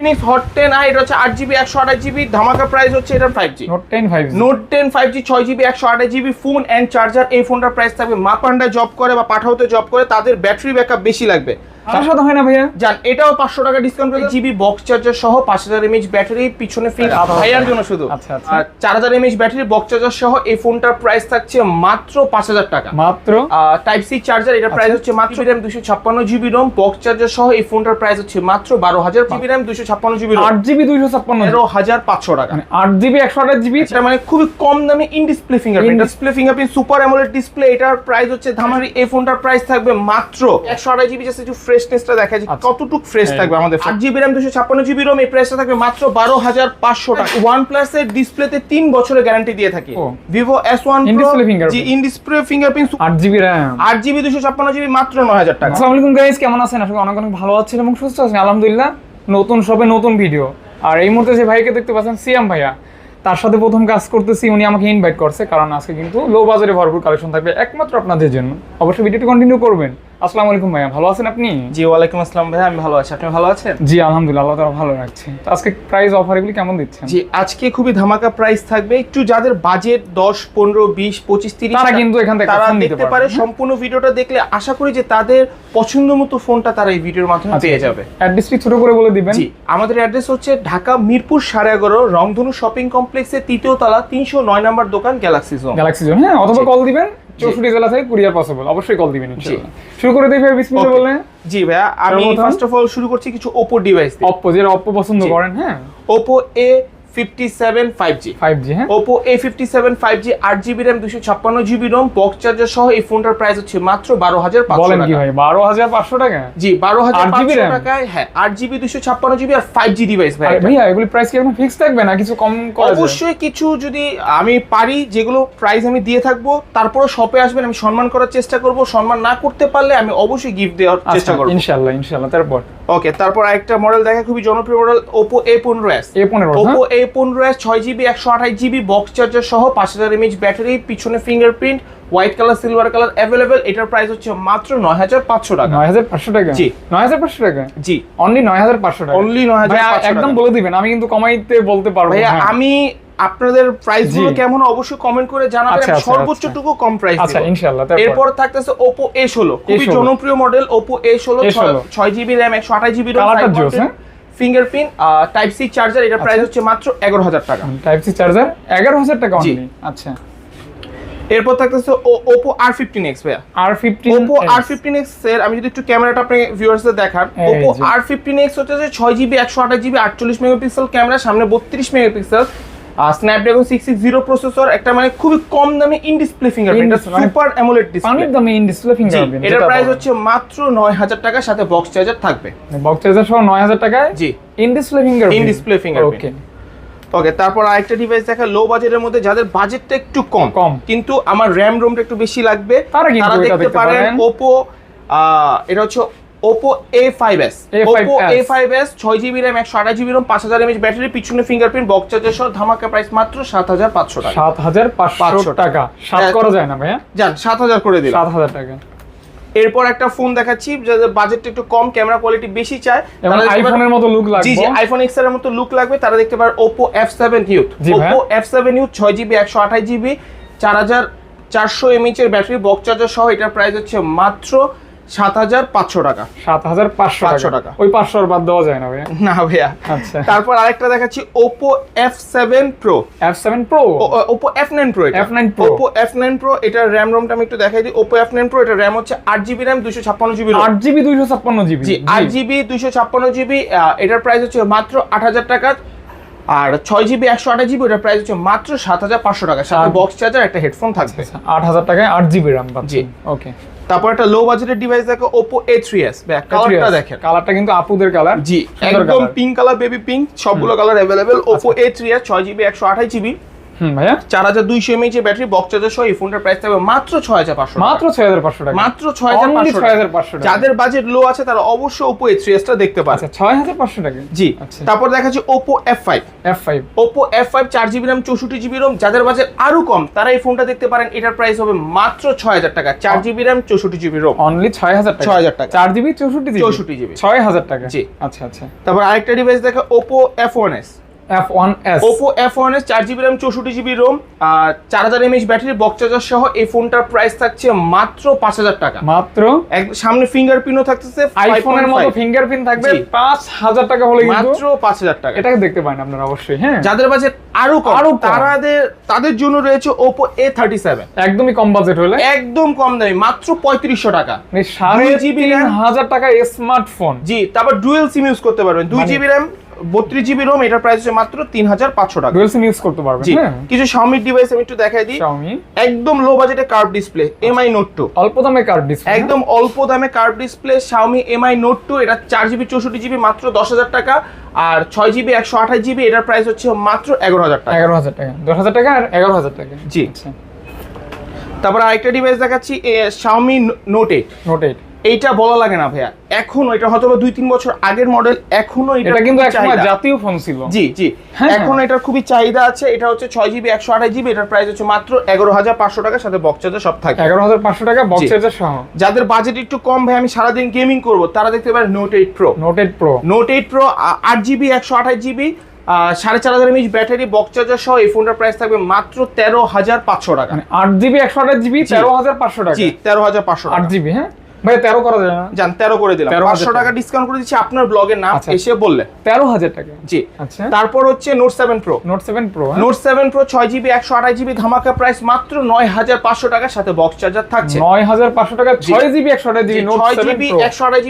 Phoenix hot ten I এটা হচ্ছে আট জিবি একশো আঠাশ জিবি ধামাকা প্রাইস হচ্ছে এটা five G note ten five note ten five G ছয় জিবি একশো আঠাশ জিবি ফোন অ্যান্ড চার্জার এই ফোনটার প্রাইস থাকবে। মাপান্ডা জব করে বা পাঠাওতে জব করে তাদের ব্যাটারি ব্যাকআপ বেশি লাগবে। হয় না ভাইয়া? জান এটাও পাঁচশো টাকা ডিসকাউন্ট পেয়ে জিবি বক্স চার্জার সহ পাঁচ হাজার এমএইচ ব্যাটারি পিছনে আচ্ছা, ভাইয়ার জন্য শুধু। আচ্ছা, আচ্ছা। আর চার হাজার এমএইচ ব্যাটারি বক্স চার্জার সহ এই ফোনটার প্রাইস থাকছে মাত্র পাঁচ হাজার টাকা। মাত্র? টাইপ সি চার্জার এটা প্রাইস হচ্ছে মাত্র র্যাম দুশো ছাপ্পান্ন জিবি রোম বক্স চার্জার সহ এই ফোনটার প্রাইস হচ্ছে মাত্র বারো হাজার জিবি র্যাম দুশো ছাপ্পান্ন জিবি আট জিবি ছাপ্পান্ন তেরো হাজার পাঁচশো টাকা। মানে আট জিবি একশো আঠাশ জিবি এটা মানে খুবই কম দামে in display fingerprint display fingerprint super AMOLED display এটার প্রাইস হচ্ছে ধামারি এই ফোনটার প্রাইস থাকবে মাত্র একশো আড়াই জিবি জাস্ট একটু ফ্রেশনেসটা দেখা যায়। কতটুকু ফ্রেশ হ্যাঁ। থাকবে আমাদের আট জিবি র্যাম দুশো ছাপ্পান্ন জিবি রোম এই প্রাইসটা থাকবে মাত্র বারো হাজার পাঁচশো টাকা। ওয়ান প্লাস এর ডিসপ্লেতে তিন বছরের গ্যারান্টি দিয়ে থাকে। Vivo S one in display fingerprint আট জিবি র্যাম আট জিবি দুশো ছাপ্পান্ন জিবি মাত্র নয় হাজার টাকা। আসসালামু আলাইকুম গাইস কেমন আছেন? আসলে অনেক অনেক ভালো আছেন এবং সুস্থ আছেন। আলহামদুলিল্লাহ নতুন সবে নতুন ভিডিও আর এই মুহূর্তে যে ভাইকে দেখতে পাচ্ছেন সিয়াম ভাইয়া তার সাথে প্রথম কাজ করতেছি উনি আমাকে ইনভাইট করছে। কারণ আজকে কিন্তু লো বাজারে ভরপুর কালেকশন থাকবে একমাত্র আপনাদের জন্য। অবশ্যই ভিডিওটি কন্টিনিউ করবেন। আসসালামু আলাইকুম ভাইয়া ভালো আছেন আপনি? জি ওয়ালাইকুম আসসালাম ভাই আমি ভালো আছি। আপনি ভালো আছেন? জি আলহামদুলিল্লাহ আল্লাহ তাআলা ভালো রাখছে। আজকে প্রাইস অফার এগুলি কেমন দিচ্ছেন? জি আজকে খুবই ধামাকা প্রাইস থাকবে। একটু যাদের বাজেট দশ পনেরো বিশ পঁচিশ তিরিশ তারা কিন্তু এখান থেকে তারা দেখতে পারে? সম্পূর্ণ ভিডিওটা দেখলে আশা করি যে তাদের পছন্দ মতো ফোনটা তারা এই ভিডিওর মাধ্যমে আচ্ছা, পেয়ে যাবে। অ্যাড্রেসটি ছোট করে বলে দিবেন। জি আমাদের অ্যাড্রেস হচ্ছে ঢাকা মিরপুর সাড়ে এগারো রংধনু শপিং কমপ্লেক্সের তৃতীয় তলা তিনশো নয় নম্বর দোকান গ্যালাক্সি জোন গ্যালাক্সি জোন হ্যাঁ অথবা কল দিবেন। চৌষট্টি জেলা থেকে কুরিয়ার পসিবল অবশ্যই কল দিবেন শুরু করে দিই ভাই বিসমিল্লাহ বলে জি ভাইয়া আমি ফার্স্ট অফ অল শুরু করছি কিছু ওপো ডিভাইস দিয়ে। অপ্পো যেটা অপ্পো পছন্দ করেন হ্যাঁ। Oppo A fifty seven five G five G হ্যাঁ। Oppo A fifty seven five G আট জিবি র্যাম দুশো ছাপ্পান্ন জিবি রোম বক্স চার্জার সহ এই ফোনটার প্রাইস হচ্ছে মাত্র বারো হাজার বলেন কি ভাই বারো হাজার পাঁচশো টাকা? জি বারো হাজার 8 GB পাঁচশো RAM? টাকায় হ্যাঁ আট জিবি দুশো ছাপ্পান্ন জিবি আর ফাইভ ডিভাইস ভাই আরে এগুলি প্রাইস কি এখন ফিক্স থাকবে না? কিছু কম করা অবশ্যই কিছু যদি আমি পারি যেগুলো প্রাইস আমি দিয়ে থাকব তারপরে শপে আসবেন আমি সম্মান করার চেষ্টা করব। সম্মান না করতে পারলে আমি অবশ্যই গিফট দেওয়ার চেষ্টা আচ্ছা করব। ইনশাআল্লাহ ইনশাআল্লাহ তারপর? ওকে তারপর আরেকটা মডেল দেখা খুবই জনপ্রিয় মডেল ওপো এ পনেরো এস এ পনেরো ওপো পনেরো এস ছয় জিবি একশো আঠাশ জিবি বক্স চার্জার সহ পাঁচ হাজার এমএইচ ব্যাটারি পিছনে fingerprint white colour silver colour available এটার প্রাইস হচ্ছে মাত্র নয় হাজার পাঁচশো টাকা। নয় হাজার পাঁচশো টাকা? জি। নয় হাজার পাঁচশো টাকা? জি। অনলি নয় হাজার পাঁচশো টাকা? অনলি নয় হাজার একদম বলে দিবেন আমি কিন্তু কমাইতে বলতে পারব হ্যাঁ। আমি আপনাদের প্রাইসগুলো কেমন অবশ্যই কমেন্ট করে জানাবেন। আচ্ছা, আচ্ছা, সর্বোচ্চটুকু কম প্রাইস আচ্ছা ইনশাআল্লাহ এরপর থাকতেছে Oppo A16 খুবই জনপ্রিয় মডেল Oppo A16 A16 ছয় জিবি র্যাম একশো আঠাশ জিবি জোস, হ্যাঁ? ফিঙ্গারপ্রিন্ট টাইপ সি চার্জার এটা প্রাইস হচ্ছে মাত্র এগারো হাজার টাকা। টাইপ সি চার্জার এগারো হাজার টাকা আচ্ছা। এরপর থাকতেছে ও- Oppo R15X ভাইয়া। আর ফিফটিন Oppo R15X এর আমি যদি একটু ক্যামেরাটা আপনি ভিউয়ার্সদের দেখান ওপো আর ফিফটিন এক্স হচ্ছে ছয় জিবি একশো আঠাশ জিবি আটচল্লিশ মেগাপিক্সেল ক্যামেরা সামনে বত্রিশ megapixel Snapdragon six six zero processor একটা মানে খুবই কম দামে in display fingerprint super AMOLED display দামে ইন ডিসপ্লে ফিঙ্গারপ্রিন্ট এটার প্রাইস হচ্ছে মাত্র নয় হাজার টাকার সাথে বক্স চার্জার থাকবে। বক্স চার্জার সহ নয় হাজার টাকায় জি। In display fingerprint In-display fingerprint। Okay okay তারপর আরেকটা ডিভাইস দেখা লো বাজেটের মধ্যে যাদের বাজেটটা একটু কম কম। কিন্তু আমার র্যাম রোমটা একটু বেশি লাগবে তারা দেখতে পারেন। ওপো এটা হচ্ছে Oppo A five S A5s Oppo A five S ছয় জিবি একশো আঠাশ জিবি রোম পাঁচ হাজার এমএচ ব্যাটারি পিছনে ফিঙ্গারপ্রিন্ট বক্স চার্জার সহ ধামাকা প্রাইস মাত্র সাত হাজার পাঁচশো টাকা। সাত হাজার পাঁচশো টাকা। সাত হ্যাঁ। করা যায় না ভাইয়া? সাত হাজার করে দিলাম। হাজার টাকা। এরপর একটা ফোন দেখাচ্ছি যাদের বাজেটটা একটু কম ক্যামেরা কোয়ালিটি বেশি চায়। তারা আইফোনের মতো লুক জি জি আইফোন এক্সের মতো লুক লাগবে। তারা দেখতে পারে Oppo F seven youth G ভাইয়া। ওপো এফ সেভেন ইউথ ছয় জিবি একশো আঠাশ জিবি চার হাজার চারশো এমএইচ এর ব্যাটারি বক্স চার্জার সহ এটার প্রাইস হচ্ছে মাত্র সাত হাজার পাঁচশো টাকা। সাত হাজার পাঁচশো 500 টাকা। ওই পাঁচশো আর বাদ দেওয়া যায় না ভাইয়া। না ভাইয়া। আচ্ছা। তারপর আরেকটা দেখাচ্ছি Oppo F seven pro F seven pro Oppo F nine pro F9 Pro। Oppo F nine pro এটার র্যাম রোমটা আমি একটু দেখাই দিই। ওপো এফ নাইন প্রো এটার র্যাম হচ্ছে আট জিবি র্যাম দুশো ছাপ্পান্ন জিবি আট জিবি ছাপ্পান্ন জিবি জি আট জিবি দুইশো ছাপ্পান্ন জিবি এটার প্রাইস হচ্ছে মাত্র আট হাজার টাকা। আর ছয় জিবি একশো আঠাশ জিবি ওটার প্রাইস হচ্ছে মাত্র সাত হাজার পাঁচশো টাকা। সাথে বক্স চার্জার একটা হেডফোন থাকবে। আট হাজার টাকায় আট জিবি র্যাম জি। ওকে তারপর একটা লো বাজেটের ডিভাইস দেখো Oppo A3s কালারটা দেখেন। কালারটা কিন্তু আপুদের কালার জি একদম পিঙ্ক কালার বেবি পিঙ্ক সবগুলো colour available Oppo A3s 6GB 128GB ভাইয়া? চার হাজার দুইশো এমএইচ এর ব্যাটারি বক্স চার্জার সহ এই ফোনটার প্রাইস থাকবে মাত্র ছয় হাজার পাঁচশো মাত্র ছয় হাজার পাঁচশো টাকা। মাত্র ছয় হাজার Only পাঁচশো 6,500 টাকা। যাদের বাজেট লো আছে তারা অবশ্যই ওপো এ থ্রি টা দেখতে পারে আচ্ছা ছয় হাজার পাঁচশো টাকা। জি। আচ্ছা। তারপর দেখাচ্ছি Oppo F five F five Oppo F five চার জিবি র্যাম চৌষট্টি জিবি রোম যাদের বাজেট আরও কম তারা এই ফোনটা দেখতে পারেন এটার প্রাইস হবে মাত্র ছয় হাজার টাকা। চার জিবি র্যাম চৌষট্টি জিবি রোম অনলি ছয় হাজার টাকা। 6,000 টাকা। চার জিবি চৌষট্টি চৌষট্টি জিবি ছয় হাজার টাকা। জি। আচ্ছা আচ্ছা। তারপর আরেকটা ডিভাইস দেখা ওপো এফ ওয়ান এস আর ব্যাটারি বক্স চার্জার সহ এই ফোনটার প্রাইস থাকছে মাত্র পাঁচ হাজার টাকা। মাত্র? সামনে ফিঙ্গারপ্রিন্টও থাকতেছে আইফোনের মতো ফিঙ্গারপ্রিন্ট থাকবে জি। পাঁচ হাজার টাকা হলে কিন্তু মাত্র পাঁচ হাজার টাকা। এটাকে দেখতে পারেন আপনারা অবশ্যই হ্যাঁ। যাদের বাজেট আরও কম তাদের জন্য রয়েছে ওপো এ থার্টি সেভেন একদমই কম বাজেট হলে। একদম কম দামি মাত্র পঁয়ত্রিশশো টাকা। মানে সাড়ে দুই GB তিন RAM হাজার টাকা স্মার্টফোন জি তারপর ডুয়েল সিম ইউজ করতে পারবেন। দুই মানে- জিবি র্যাম বত্রিশ জিবি রোম এটার প্রাইস হচ্ছে মাত্র তিন হাজার পাঁচশো টাকা। ডুয়েল সিম ইউজ করতে পারবেন হ্যাঁ। কিছু শাওমি ডিভাইস আমি একটু দেখাই দিই। Xiaomi একদম লো বাজেটে curve display MI note two অল্প দামে কার্ড ডিসপ্লে একদম অল্প দামে curve display Xiaomi MI note two এটা চার জিবি চৌষট্টি জিবি মাত্র দশ হাজার টাকা। আর ছয় জিবি একশো আঠাশ জিবি এটার প্রাইস হচ্ছে মাত্র এগারো হাজার টাকা। এগারো হাজার টাকা দশ হাজার টাকা আর এগারো হাজার টাকা। জি। আচ্ছা। তারপর আরেকটা ডিভাইস দেখাচ্ছি Xiaomi note eight note eight এইটা বলা লাগে না ভাইয়া। এখনও এটা হয়তো দুই তিন বছর আগের মডেল এখনও এটা কিন্তু জাতীয় ফোন ছিল। জি জি। হ্যাঁ, এখন এটার খুবই চাহিদা আছে এটা হচ্ছে ছয় জিবি একশো আঠাশ জিবি এটার প্রাইস হচ্ছে মাত্র এগারো হাজার পাঁচশো টাকার সাথে বক্স চার্জার সব থাকে। এগারো হাজার পাঁচশো টাকা বক্স চার্জার সহ। যাদের বাজেট একটু কম ভাই আমি সারাদিন গেমিং করব তারা দেখতে পারেন note eight pro note eight pro note eight pro আট জিবি একশো আঠাশ জিবি সাড়ে চার হাজার এমএইচ ব্যাটারি বক্স চার্জার সহ এই ফোনটার প্রাইস থাকবে মাত্র তেরো হাজার পাঁচশো টাকা। মানে আট জিবি একশো আঠাশ জিবি তেরো হাজার পাঁচশো টাকা। জি তেরো হাজার পাঁচশো আট জিবি হ্যাঁ? ভাই তেরো করা যায় না। করে দিলাম। 13,000 টাকা। ডিসকাউন্ট করে দিচ্ছি আপনার ব্লগের নাম আচ্ছা। এসে বললে। টাকা। জি। আচ্ছা। তারপর হচ্ছে note pro note pro note pro ছয় জিবি একশো আঠাশ জিবি ধামাকা প্রাইস মাত্র নয় হাজার পাঁচশো টাকার সাথে বক্স চার্জার থাকছে। টাকা ছয় জিবি একশো আঠাশ জিবি নোট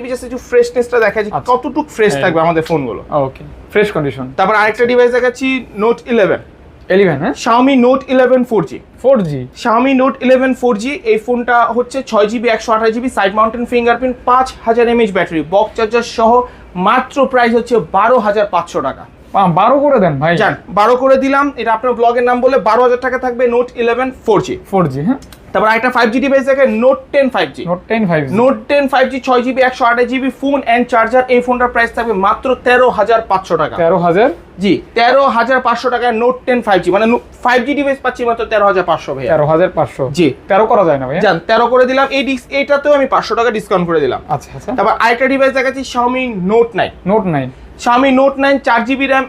জাস্ট একটু ফ্রেশনেসটা দেখা যায়। কতটুক ফ্রেশ হ্যাঁ। থাকবে আমাদের ফোনগুলো ওকে ফ্রেশ কন্ডিশন তারপর আরেকটা ডিভাইস দেখাচ্ছি নোট ইলেভেন এলিভেন হ্যাঁ Xiaomi note eleven four G four G Xiaomi note eleven four G এই ফোনটা হচ্ছে ছয় জিবি একশো আঠাশ জিবি সাইড মাউন্টেন ফিঙ্গারপ্রিন্ট পাঁচ হাজার এমএইচ ব্যাটারি বক্স চার্জার সহ মাত্র প্রাইস হচ্ছে বারো হাজার পাঁচশো টাকা। বারো করে দেন ভাই। যান বারো করে দিলাম এটা আপনার ব্লগের নাম বলে বারো হাজার টাকা থাকবে note eleven four G four G হ্যাঁ? তারপর একটা ফাইভ জি ডিভাইস দেখে note ten five G note ten five note ten five G ছয় জিবি একশো আঠাশ জিবি ফোন অ্যান্ড চার্জার এই ফোনটার প্রাইস থাকবে মাত্র তেরো হাজার পাঁচশো টাকা। তেরো হাজার? জি তেরো হাজার পাঁচশো টাকায় নোট টেন ফাইভ জি মানে ফাইভ জি ডিভাইস পাচ্ছি মাত্র তেরো হাজার পাঁচশো ভাইয়া। তেরো হাজার পাঁচশো। জি। তেরো করা যায় না ভাই যান তেরো করে দিলাম এই ডিস এইটাতেও আমি পাঁচশো টাকা ডিসকাউন্ট করে দিলাম। আচ্ছা আচ্ছা। তারপর আরেকটা ডিভাইস দেখাচ্ছি Xiaomi note nine note nine Xiaomi note nine চার জিবি র্যাম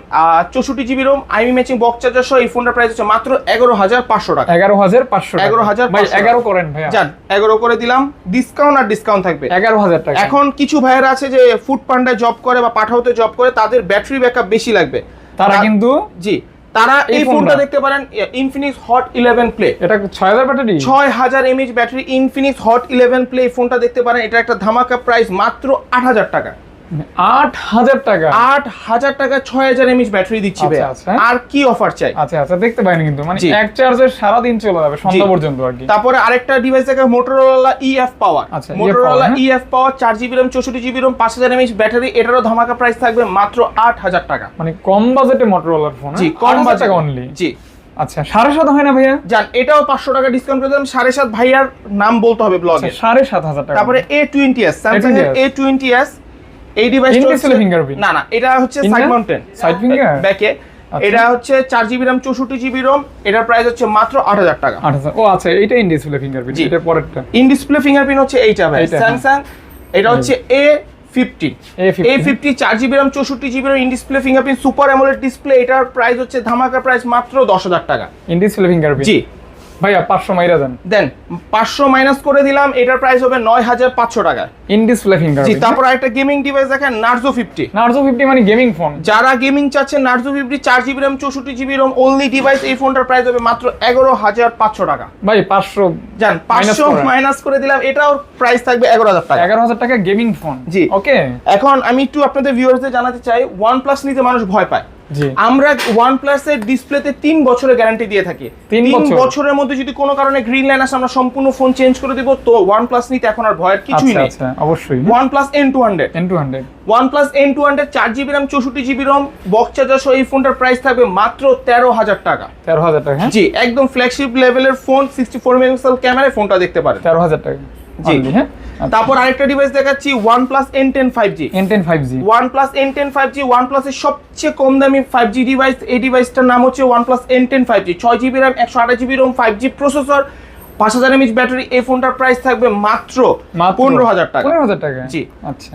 চৌষট্টি জিবি রোম আইমি ম্যাচিং বক্স চার্জার সহ এই ফোনটার প্রাইস হচ্ছে মাত্র এগারো হাজার পাঁচশো টাকা। এগারো হাজার পাঁচশো 11,500 ভাই এগারো করেন ভাইয়া। যান এগারো করে দিলাম ডিসকাউন্ট আর ডিসকাউন্ট থাকবে। এগারো হাজার টাকা। এখন কিছু ভাইয়েরা আছে যে ফুড পান্ডায় জব করে বা পাঠাওতে জব করে তাদের ব্যাটারি ব্যাকআপ বেশি লাগবে। তারা কিন্তু জি তারা এই ফোনটা দেখতে পারেন ইনফিনিক্স হট ইলেভেন প্লে এটা ছয় হাজার ব্যাটারি ছয় হাজার MH battery Infinix hot eleven play ফোনটা দেখতে পারেন এটা একটা ধামাকা প্রাইস মাত্র আট হাজার টাকা। আট হাজার টাকা। আট হাজার টাকা ছয় হাজার এমএইচ ব্যাটারি দিচ্ছি আচ্ছা। আচ্ছা। আর কি অফার চাই? আচ্ছা আচ্ছা দেখতে পাইনি কিন্তু। মানে। এক চার্জে সারাদিন চলে যাবে সন্ধ্যা পর্যন্ত আর কি। তারপরে আরেকটা ডিভাইস দেখে মোটরোলা ইএফ পাওয়ার আচ্ছা, EF মোটরোলা। ইএফ পাওয়ার চার জিবি র্যাম চৌষট্টি জিবি র্যাম পাঁচ হাজার এমএইচ ব্যাটারি এটারও ধামাকা প্রাইস থাকবে মাত্র আট হাজার টাকা। মানে কম বাজেটে মোটরোলার ফোন জি কম বাজেট অনলি জি। আচ্ছা সাড়ে সাত হয় না ভাইয়া? যান এটাও পাঁচশো টাকা ডিসকাউন্ট করে দিলাম সাড়ে সাত ভাইয়ার নাম বলতে হবে ব্লগে আচ্ছা, সাড়ে সাত হাজার টাকা। তারপরে A twenty S Samsung A twenty S এই ডিভাইস In display fingerprint? না না এটা হচ্ছে সাইড মাউন্টেন side finger? ব্যাকে। এটা হচ্ছে চার জিবি র্যাম চৌষট্টি জিবি রোম এটার প্রাইস হচ্ছে মাত্র আট হাজার টাকা। ও আচ্ছা এইটা ইন ডিসপ্লে ফিঙ্গারপ্রিন্ট এটা পরেরটা। ইন ডিসপ্লে ফিঙ্গারপ্রিন্ট হচ্ছে এইটা ভাই। স্যামসাং এটা হচ্ছে এ A50 এ ফিফটি চার জিবি র্যাম চৌষট্টি GB in display fingerprint super AMOLED display এটার প্রাইস হচ্ছে ধামাকা প্রাইস মাত্র দশ হাজার টাকা। ইন ডিসপ্লে ফিঙ্গারপ্রিন্ট জি। ভাইয়া পাঁচশো মাইরা দেন। দেন পাঁচশো মাইনাস করে দিলাম এটার প্রাইস হবে নয় হাজার পাঁচশো টাকা। ইন ডিসপ্লে জি ফিঙ্গারপ্রিন্ট তারপর একটা গেমিং ডিভাইস দেখেন নার্জো ফিফটি নার্জো ফিফটি মানে গেমিং ফোন যারা গেমিং চাচ্ছেন চার জিবি র্যাম চৌষট্টি জিবি রোম অনলি ডিভাইস এই ফোনটার প্রাইস হবে মাত্র এগারো হাজার পাঁচশো টাকা। ভাই পাঁচশো যান পাঁচশো করেন। মাইনাস করে দিলাম এটাও প্রাইস থাকবে এগারো হাজার টাকা। এগারো হাজার টাকা গেমিং ফোন জি। ওকে এখন আমি একটু আপনাদের ভিউয়ার্সদের জানাতে চাই ওয়ান প্লাস নিতে মানুষ ভয় পায়। জি। আমরা ওয়ান প্লাসের ডিসপ্লেতে তিন বছরের গ্যারান্টি দিয়ে থাকি। তিন বছর? বছরের মধ্যে যদি কোনো কারণে গ্রিন লাইন আসে আমরা সম্পূর্ণ ফোন চেঞ্জ করে দিব তো ওয়ান প্লাস নিতে এখন আর ভয়ের কিছুই আচ্ছা নেই। আচ্ছা অবশ্যই। One plus N two hundred ten two hundred one plus N two hundred চার জিবি র্যাম চৌষট্টি জিবি রম বক্স চার্জার সহ এই ফোনটার প্রাইস থাকবে মাত্র তেরো হাজার টাকা। তেরো হাজার টাকা হ্যাঁ? জি একদম ফ্ল্যাগশিপ লেভেলের ফোন সিক্সটি ফোর মেগাপিক্সেল ক্যামেরায় ফোনটা দেখতে পারে তেরো হাজার টাকা। হ্যাঁ? তারপর আরেকটা ডিভাইস দেখাচ্ছি plus N ten five G one N ten five G one সবচেয়ে কম দামি ফাইভ জি ডিভাইস এই ডিভাইসটার নাম হচ্ছে প্লাস জিবি র্যাম একশো আঠাশ GB ROM five G processor পাঁচ হাজার এমএচ ব্যাটারি এই ফোনটার প্রাইস থাকবে মাত্র পনেরো হাজার টাকা। পনেরো হাজার টাকা। জি। আচ্ছা।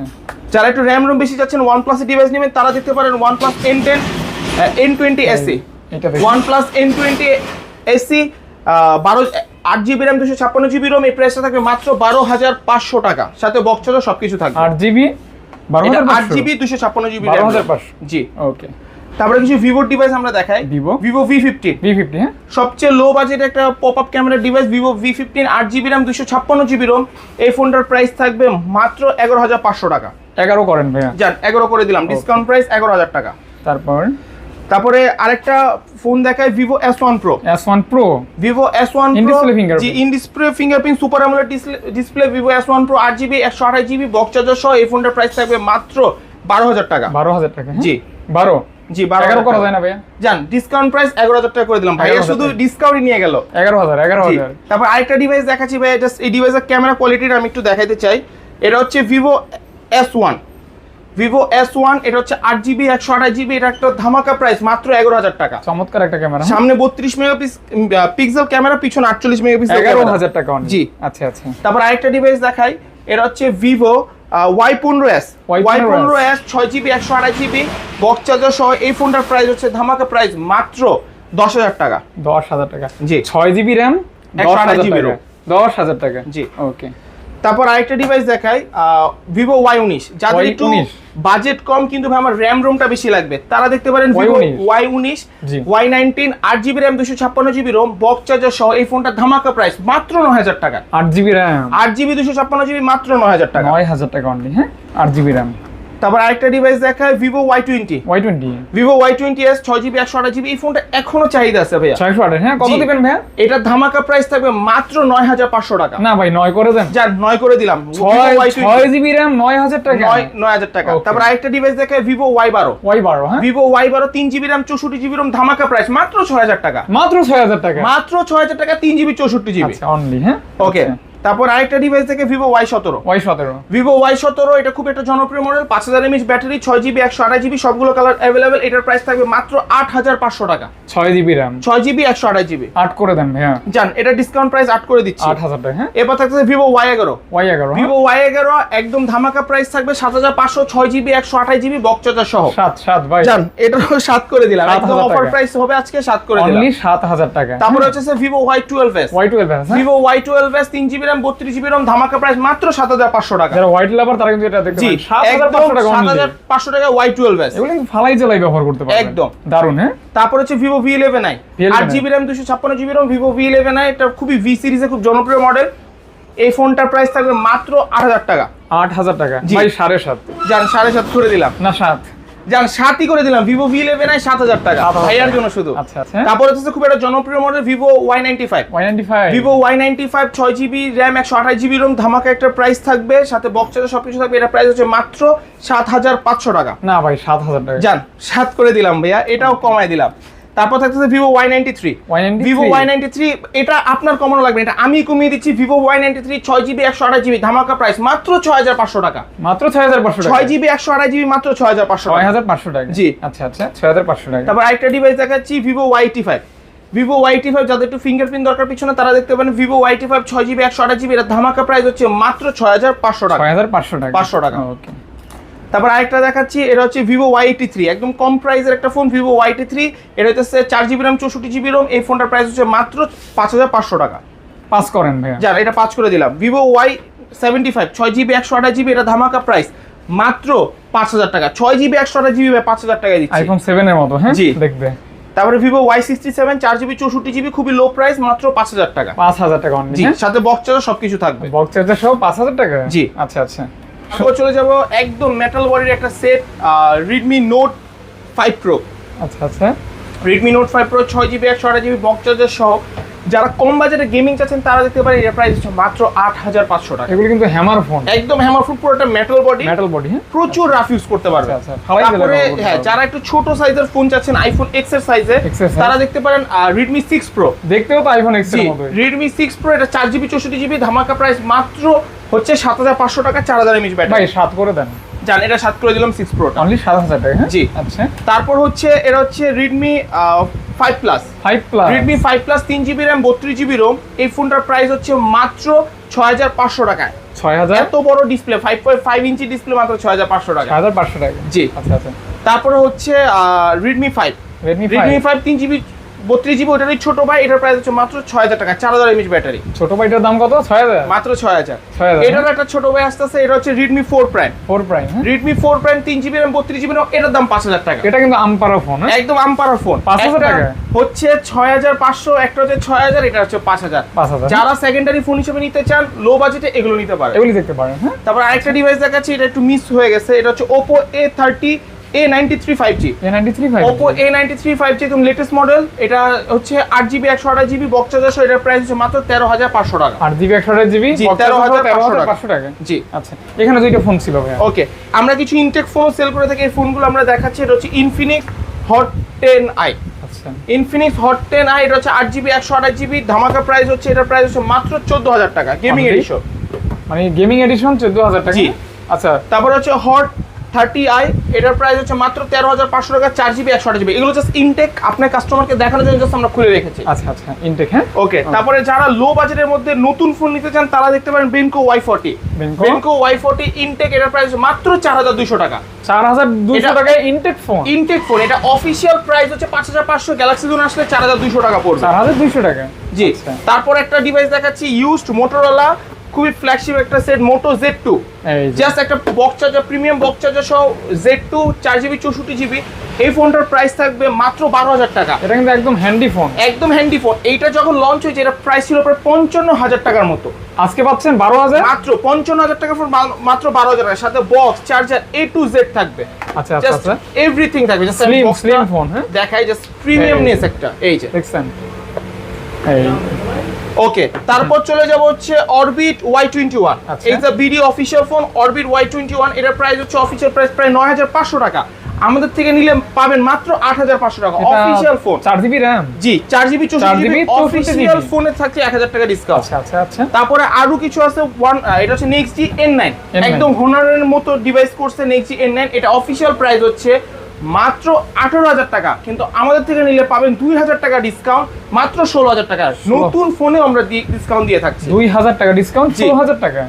যারা একটু র্যাম রোম বেশি যাচ্ছেন ওয়ান প্লাসের ডিভাইস নেবেন তারা দেখতে পারেন one plus N ten N twenty SE one plus N twenty SE বারো আট জিবি র্যাম দুশো ছাপ্পান্ন জিবি রোম এই প্রাইসটা থাকবে মাত্র বারো হাজার পাঁচশো টাকা। সাথে বক্স সব কিছু থাকবে। আট জিবি আট জিবি দুশো ছাপ্পান্ন জিবি জি। ওকে তারপরে কিছু ভিভোর ডিভাইস আমরা দেখাই। Vivo? Vivo V fifteen V fifty হ্যাঁ? সবচেয়ে লো বাজেট একটা pop up camera device Vivo V fifteen আট জিবি র্যাম দুশো ছাপ্পান্ন জিবি রোম এই ফোনটার প্রাইস থাকবে মাত্র এগারো হাজার পাঁচশো টাকা। এগারো করেন ভাইয়া। যান এগারো করে দিলাম। ডিসকাউন্ট প্রাইস এগারো হাজার টাকা। তারপর? তারপরে আরেকটা ফোন দেখায় Vivo S one pro S one pro Vivo S one pro display G in display fingerprint super AMOLED display Vivo S one pro আট জিবি একশো আঠাশ জিবি বক্স চার্জার সহ এই ফোনটার প্রাইস থাকবে মাত্র বারো হাজার টাকা। বারো হাজার টাকা হ্যাঁ? জি। বারো? জি বারো করা যায় না ভাইয়া? যান ডিসকাউন্ট প্রাইস এগারো হাজার টাকা করে দিলাম ভাইয়া 11,000 শুধু। ডিসকাউন্টই নিয়ে গেল। এগারো হাজার এগারো। হাজার। তারপর আরেকটা ডিভাইস দেখাচ্ছি ভাই জাস্ট এই ডিভাইসের ক্যামেরা কোয়ালিটিটা আমি একটু দেখাইতে চাই। এটা হচ্ছে Vivo S one Vivo S one এটা হচ্ছে আট জিবি একশো আঠাশ জিবি এটা একটা ধামাকা প্রাইস মাত্র এগারো হাজার টাকা। চমৎকার একটা ক্যামেরা সামনে বত্রিশ মেগা পিক্সেল ক্যামেরা পিছনে আটচল্লিশ মেগা এগারো হাজার টাকা। জি। আচ্ছা আচ্ছা। তারপর আরেকটা ডিভাইস দেখাই এটা হচ্ছে ভিভো ওয়াই পনেরো এস Y15S ওয়াই পনেরো এস ছয় জিবি একশো আঠাশ জিবি বক্স চার্জার সহ এই ফোনটার প্রাইস হচ্ছে ধামাকা প্রাইস মাত্র দশ হাজার টাকা। দশ হাজার টাকা। জি। ছয় জিবি র্যাম দশ 128 হাজার ROM। দশ হাজার টাকা। জি। ওকে তারপর আরেকটা ডিভাইস দেখাই ভিভো ওয়াই উনিশ। যাদের একটু বাজেট কম কিন্তু ভাই আমার র্যাম রোমটা বেশি লাগবে। তারা দেখতে পারেন ভিভো ওয়াই উনিশ। ওয়াই নাইনটিন আট জিবি র্যাম দুশো ছাপ্পান্ন জিবি রোম বক্স চার্জার সহ এই ফোনটা ধামাকা প্রাইস মাত্র ন হাজার টাকা। আট জিবি র্যাম আট জিবি দুশো ছাপ্পান্ন জিবি মাত্র ন হাজার টাকা। নয় হাজার টাকা অনলি হ্যাঁ? আট জিবি র্যাম তারপর আরেকটা ডিভাইস দেখায় Vivo Y twenty Y twenty Vivo Y twenty S ছয় জিবি একশো আঠাশ জিবি এই ফোনটা এখনও চাহিদা আছে ভাইয়া। ছয়শো আটের হ্যাঁ? কত। দিবেন ভাইয়া? এটা ধামাকা প্রাইস থাকবে মাত্র নয় হাজার পাঁচশো টাকা। না ভাই নয় করে দেন। যার নয় করে দিলাম। ছয় Vivo Y20 জিবি র্যাম নয় হাজার টাকা। নয় নয় হাজার টাকা। তারপর আরেকটা ডিভাইস দেখায় ভিভো ওয়াই বারো ওয়াই বারো হ্যাঁ? ভিভো ওয়াই বারো তিন জিবি র্যাম চৌষট্টি জিবি রম ধামাকা প্রাইস মাত্র ছয় হাজার টাকা। মাত্র ছয় হাজার টাকা। মাত্র ছয় হাজার টাকা তিন জিবি চৌষট্টি জিবি আচ্ছা অনলি হ্যাঁ? ওকে তারপর আরেকটা ডিভাইস থেকে ভিভো ওয়াই সতেরো। ওয়াই সতেরো। ভিভো ওয়াই সতেরো এটা খুব একটা জনপ্রিয় মডেল পাঁচ হাজার এমএচ ব্যাটারি ছয় জিবি একশো আঠাশ জিবি সবগুলো কালার অ্যাভেলেবেল এটার প্রাইস থাকবে মাত্র আট হাজার পাঁচশো টাকা। ছয় জিবি র্যাম ছয় জিবি একশো আঠাশ জিবি আট করে দেন ভাইয়া জান এটা ডিসকাউন্ট প্রাইস আট করে দিচ্ছি। আট হাজার টাকা হ্যাঁ। এরপর থাকছে ভিভো ওয়াই এগারো। ওয়াই এগারো হ্যাঁ? ভিভো ওয়াই এগারো একদম ধামাকা প্রাইস থাকবে সাত হাজার পাঁচশো ছয় জিবি একশো আঠাশ জিবি বকচার্জার সহ। সাত সাত ভাই। জান এটা সাত করে দিলাম। 7,000 একদম অফার প্রাইস হবে আজকে সাত করে দিলাম। সাত হাজার টাকা। তারপরে হচ্ছে Vivo Y twelve S Y twelve S Vivo Y twelve S তিন জিবি র্যাম বত্রিশ জিবি র্যাম ধামাকা প্রাইস মাত্র সাত হাজার পাঁচশো টাকা। যারা হোয়াইট লাভার তারা কিন্তু এটা দেখতে জি সাত হাজার পাঁচশো টাকা ওয়াই টুয়েলভ এস এগুলো ফালাই জেলাই ব্যবহার করতে পারবেন। একদম। দারুণ হ্যাঁ? তারপর হচ্ছে Vivo V eleven I V11i আট জিবি র্যাম দুশো ছাপ্পান্ন GB RAM Vivo V eleven I এটা খুবই ভি সিরিজে খুব জনপ্রিয় মডেল এই ফোনটার প্রাইস থাকবে মাত্র আট হাজার টাকা। আট হাজার টাকা। ভাই সাড়ে সাত। যান সাড়ে সাত করে দিলাম। না সাত। যান সাতই করে দিলাম ভিভো ভি ইলেভেন আই সাত হাজার টাকা। ভাইয়ার জন্য শুধু। আচ্ছা আচ্ছা। হচ্ছে খুব একটা জনপ্রিয় model Vivo Y ninety five Y ninety five Vivo Y ninety five ছয় জিবি র্যাম একশো আঠাশ জিবি রোম ধামাকা একটা প্রাইস থাকবে। সাথে বক্সের সবকিছু থাকবে। এটা প্রাইস হচ্ছে মাত্র সাত হাজার পাঁচশো টাকা। না ভাই সাত হাজার টাকা। যান সাত করে দিলাম ভাইয়া। এটাও কমায় দিলাম। তারপর থাকতেছে Vivo Y ninety three Vivo Y ninety three এটা আপনার কমানো লাগবে এটা আমি কমিয়ে দিচ্ছি ভিভো ওয়াই নাইনটি থ্রি ছয় জিবি একশো আঠাশ জিবি ধামাকা প্রাইস মাত্র ছয় হাজার পাঁচশো টাকা। মাত্র ছয় হাজার পাঁচশো টাকা। ছয় জিবি একশো আঠাশ জিবি মাত্র ছয় হাজার পাঁচশো ছয় হাজার পাঁচশো টাকা। জি। আচ্ছা আচ্ছা ছয় হাজার পাঁচশো টাকা। তারপর আরেকটা ডিভাইস দেখাচ্ছি Vivo YT five Vivo YT five যাদের একটু ফিঙ্গারপ্রিন্ট দরকার পিছনে তারা দেখতে পারেন ভিভো ওয়াইটি ফাইভ ছয় জিবি একশো আঠাশ জিবি এটা ধামাকা প্রাইস হচ্ছে মাত্র ছয় হাজার পাঁচশো টাকা। ছয় হাজার পাঁচশো টাকা। 500 টাকা। ওকে। তারপর আরেকটা দেখাচ্ছি এটা হচ্ছে ভিভো ওয়াই এইটি থ্রি একদম কম প্রাইসের একটা phone Vivo Y eighty three এটা হচ্ছে চার জিবি র্যাম চৌষট্টি জিবি রোম এই ফোনটার প্রাইস হচ্ছে মাত্র পাঁচ হাজার পাঁচশো টাকা। পাস করেন ভাইয়া। যার এটা পাঁচ করে দিলাম। ভিভো ওয়াই সেভেন্টি ফাইভ ছয় জিবি একশো আঠাশ জিবি এটা ধামাকা প্রাইস মাত্র পাঁচ হাজার টাকা। ছয় জিবি একশো আঠাশ জিবি পাঁচ হাজার টাকায় দিচ্ছি। আইফোন সেভেনের মতো হ্যাঁ? জি। দেখবে। তারপরে ভিভো ওয়াই সিক্সটি সেভেন চার জিবি চৌষট্টি জিবি খুবই লো প্রাইস মাত্র পাঁচ হাজার টাকা। পাঁচ হাজার টাকা জি সাথে বক্স চার্জার সবকিছু থাকবে। বক্স চার্জার সহ পাঁচ হাজার টাকা? জি। আচ্ছা আচ্ছা। তারপর চলে যাব একদম মেটাল বডির একটা set Redmi note five pro আচ্ছা আচ্ছা। রেডমি নোট ফাইভ প্রো ছয় জিবি একশো আট জিবি বক্স চার্জার সহ যারা কম বাজেটে গেমিং চাচ্ছেন তারা দেখতে পারেন এর প্রাইস হচ্ছে মাত্র আট হাজার পাঁচশো টাকা। এগুলো কিন্তু হ্যামার ফোন একদম হ্যামারফুল পুরোটা মেটাল বডি মেটাল বডি হ্যাঁ। প্রচুর রাফ ইউজ করতে পারবে। আচ্ছা, আচ্ছা। তারপরে হ্যাঁ যারা একটু ছোট সাইজের ফোন চাচ্ছেন আইফোন এক্সের সাইজে। তারা দেখতে পারেন রেডমি সিক্স প্রো দেখতেও তো আইফোন এক্সের জি মতোই। রেডমি সিক্স প্রো এটা চার জিবি চৌষট্টি জিবি ধামাকা প্রাইস মাত্র হচ্ছে সাত হাজার পাঁচশো টাকা চার হাজার এমএচ ভাই ব্যাটারি সাত করে দেন। জান এটা সাত করে দিলাম সিক্স প্রোটা অনলি সাত হাজার টাকা হ্যাঁ? জি। আচ্ছা। তারপর হচ্ছে এটা হচ্ছে Redmi five plus five plus Redmi five plus তিন জিবি র্যাম বত্রিশ জিবি রোম এই ফোনটার প্রাইস হচ্ছে মাত্র ছয় হাজার পাঁচশো টাকায়। ছয় হাজার? এত বড় display five point five inch display মাত্র ছয় হাজার পাঁচশো টাকা হাজার পাঁচশো টাকা। জি। আচ্ছা আচ্ছা। তারপরে হচ্ছে রেডমি ফাইভ রেডমি ফাইভ তিন জিবি বত্রিশ জিবি ওটারই ছোট ভাই এটার প্রাইস হচ্ছে মাত্র ছয় হাজার টাকা চার হাজার এমএচ ব্যাটারি ছোট ভাইটার দাম কত? ছয় হাজার মাত্র ছয় হাজার ছয় হাজার এটার একটা ছোট ভাই আসতেছে এটা হচ্ছে Redmi four prime four prime হ্যাঁ। রেডমি ফোর প্রাইম তিন জিবি র্যাম বত্রিশ জিবি এটার দাম পাঁচ হাজার টাকা। এটা কিন্তু আমপারা ফোন হ্যাঁ? একদম আমপারা ফোন 5,000 টাকা? হচ্ছে ছয় হাজার পাঁচশো একটা হচ্ছে ছয় হাজার এটা হচ্ছে পাঁচ হাজার। পাঁচ হাজার। যারা সেকেন্ডারি ফোন হিসেবে নিতে চান লো বাজেটে এগুলো নিতে পারে এগুলি দেখতে পারেন হ্যাঁ। তারপর আরেকটা ডিভাইস দেখাচ্ছি এটা একটু মিস হয়ে গেছে এটা হচ্ছে Oppo A thirty A ninety three five G A ninety three five Oppo A ninety three five G একদম লেটেস্ট মডেল এটা হচ্ছে আট জিবি একশো আঠাশ জিবি বক্স চার্জার এটার প্রাইস হচ্ছে মাত্র তেরো হাজার পাঁচশো টাকা। আট জিবি একশো আট জিবি জি, তেরো হাজার 13,500 টাকা। জি। আচ্ছা এখানে দুইটা ফোন ছিল ভাইয়া। ওকে আমরা কিছু ইনটেক ফোন সেল করে থাকি এই ফোনগুলো আমরা দেখাচ্ছি এটা হচ্ছে ইনফিনিক্স হট টেন আই আচ্ছা। ইনফিনিক্স হট টেন আই এটা হচ্ছে আট জিবি একশো আঠাশ জিবি ধামাকা প্রাইস হচ্ছে এটার প্রাইস হচ্ছে মাত্র চোদ্দ হাজার টাকা গেমিং? এডিশন মানে গেমিং এডিশন চোদ্দ হাজার টাকা। আচ্ছা। তারপর হচ্ছে হট থার্টি আই এটার প্রাইস হচ্ছে মাত্র তেরো হাজার পাঁচশো টাকা চার জিবি একশো আঠাশ জিবি এগুলো জাস্ট ইনটেক আপনার কাস্টমারকে দেখানোর জন্য জাস্ট আমরা খুলে রেখেছি। আচ্ছা আচ্ছা ইনটেক হ্যাঁ? ওকে তারপরে যারা লো বাজেটের মধ্যে নতুন ফোন নিতে চান তারা দেখতে পারেন Benco Y forty? Benco Y forty intact এটার প্রাইস মাত্র চার হাজার দুশো টাকা। চার হাজার দুশো টাকায় ইনটেক ফোন ইনটেক ফোন এটা অফিসিয়াল প্রাইস হচ্ছে পাঁচ হাজার পাঁচশো গ্যালাক্সি জোন আসলে চার হাজার দুশো টাকা পড়বে। চার হাজার দুইশো টাকা? জি আচ্ছা। তারপর একটা ডিভাইস দেখাচ্ছি ইউজড মোটরোলা খুবই ফ্ল্যাগশিপ একটা set Moto Z two just একটা box charger premium box charger সহ জেড টু চার জিবি চৌষট্টি জিবি এই ফোনটার প্রাইস থাকবে মাত্র বারো হাজার টাকা। এটা কিন্তু একদম হ্যান্ডি ফোন একদম হ্যান্ডি ফোন এইটা যখন লঞ্চ হয়েছে এটা প্রাইস ছিল প্রায় পঞ্চান্ন হাজার টাকার মতো। আজকে পাচ্ছেন বারো হাজার? মাত্র পঞ্চান্ন হাজার টাকার ফোন মাত্র বারো হাজার টাকা সাথে box charger A to Z থাকবে। আচ্ছা আচ্ছা আচ্ছা। এভরিথিং থাকবে। জাস্ট স্লিম স্লিম ফোন হ্যাঁ? দেখাই জাস্ট প্রিমিয়ামনেস একটা এই যে। দেখছেন? এই ওকে তারপর চলে যাব হচ্ছে অরবিট ওয়াই টোয়েন্টি ওয়ান। এই যে BD official phone Orbit Y twenty one এটার প্রাইস হচ্ছে অফিসিয়াল প্রাইস প্রায় নয় হাজার পাঁচশো টাকা। আমাদের থেকে নিলে পাবেন মাত্র আট হাজার পাঁচশো টাকা। অফিসিয়াল ফোন চার জিবি র্যাম জি চার জিবি চৌষট্টি জিবি অফিসিয়াল ফোনে থাকছে এক হাজার টাকা ডিসকাউন্ট আচ্ছা আচ্ছা আচ্ছা। তারপরে আরও কিছু আছে ওয়ান এটা হচ্ছে next G N nine N9 একদম হোনারের মতো ডিভাইস করছে নেক্সট জি এন নাইন এটা অফিসিয়াল প্রাইস হচ্ছে মাত্র আঠারো হাজার টাকা। কিন্তু আমাদের থেকে নিলে পাবেন দুই হাজার টাকা ডিসকাউন্ট মাত্র ষোলো হাজার টাকা। নতুন ফোনে আমরা ডিসকাউন্ট দিয়ে থাকছি। দুই হাজার টাকা ডিসকাউন্ট ষোলো হাজার টাকা।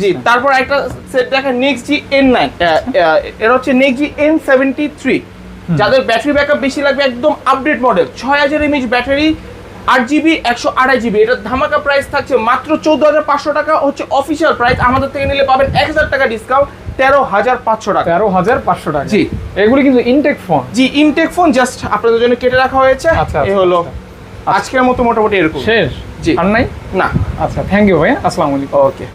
জি আচ্ছা। তারপর একটা সেট দেখেন নেক্সট জি এন নাইন এটা হচ্ছে next G N seventy three যাদের ব্যাটারি ব্যাকআপ বেশি লাগবে একদম আপডেট মডেল ছয় হাজার এমএইচ ব্যাটারি আট জিবি একশো আড়াই জিবি এটার ধামাকা প্রাইস থাকছে মাত্র চৌদ্দ হাজার পাঁচশো টাকা। হচ্ছে অফিসিয়াল প্রাইস আমাদের থেকে নিলে পাবেন এক হাজার টাকা ডিসকাউন্ট তেরো হাজার পাঁচশো টাকা। তেরো হাজার পাঁচশো টাকা। জি। এগুলি কিন্তু ইনটেক ফোন জি ইনটেক ফোন জাস্ট আপনাদের জন্য কেটে রাখা হয়েছে। আচ্ছা, এ আচ্ছা, হলো আচ্ছা। আজকের মতো মোটামুটি এরকম। শেষ? জি। আর নাই? না। আচ্ছা থ্যাংক ইউ ভাইয়া। আসসালামু আলাইকুম। ওকে